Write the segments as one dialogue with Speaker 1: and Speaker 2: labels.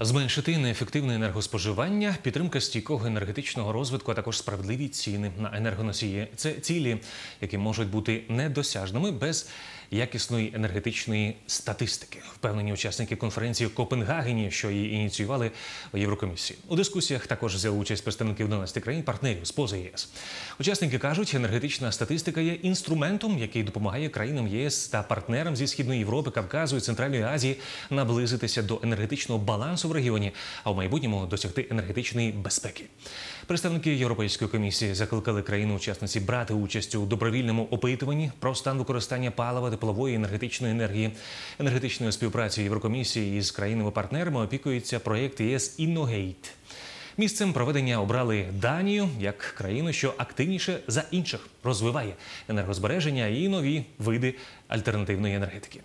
Speaker 1: Зменшити неефективне енергоспоживання, підтримка стійкого енергетичного розвитку, а також справедливі ціни на енергоносії це цілі, які можуть бути недосяжними без якісної енергетичної статистики. Впевнені учасники конференції в Копенгагені, що її ініціювали в Єврокомісії. У дискусіях також взяли участь представники 11 країн партнерів з поза ЄС. Учасники кажуть, енергетична статистика є інструментом, який допомагає країнам ЄС та партнерам зі східної Європи, Кавказу і Центральної Азії наблизитися до енергетичного балансу в регіоні, а в майбутньому досягти енергетичної безпеки. Представники Європейської комісії закликали країни-учасниці брати участь у добровільному опитуванні про стан використання палива, теплової енергетичної енергії. Енергетичною співпрацею Єврокомісії із країнами-партнерами опікується проєкт ЄС «Інногейт». Місцем проведення обрали Данію як країну, що активніше за інших розвиває енергозбереження і нові види альтернативної енергетики.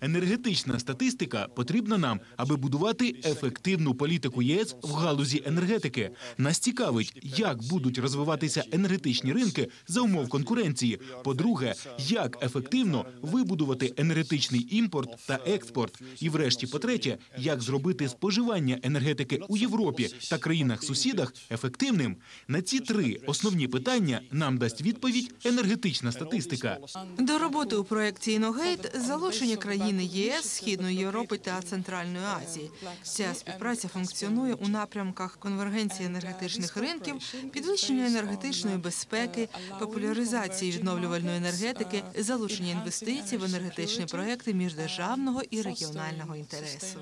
Speaker 2: Енергетична статистика потрібна нам, аби будувати ефективну політику ЄС в галузі енергетики. Нас цікавить, як будуть розвиватися енергетичні ринки за умов конкуренції. По-друге, як ефективно вибудувати енергетичний імпорт та експорт. І, врешті, по-третє, як зробити споживання енергетики у Європі та країнах-сусідах ефективним. На ці три основні питання нам дасть відповідь енергетична статистика.
Speaker 3: До роботи у проєкті «Іногейт» залучені країни ЄС, Східної Європи та Центральної Азії. Ця співпраця функціонує у напрямках конвергенції енергетичних ринків, підвищення енергетичної безпеки, популяризації відновлювальної енергетики, залучення інвестицій в енергетичні проекти міждержавного і регіонального інтересу.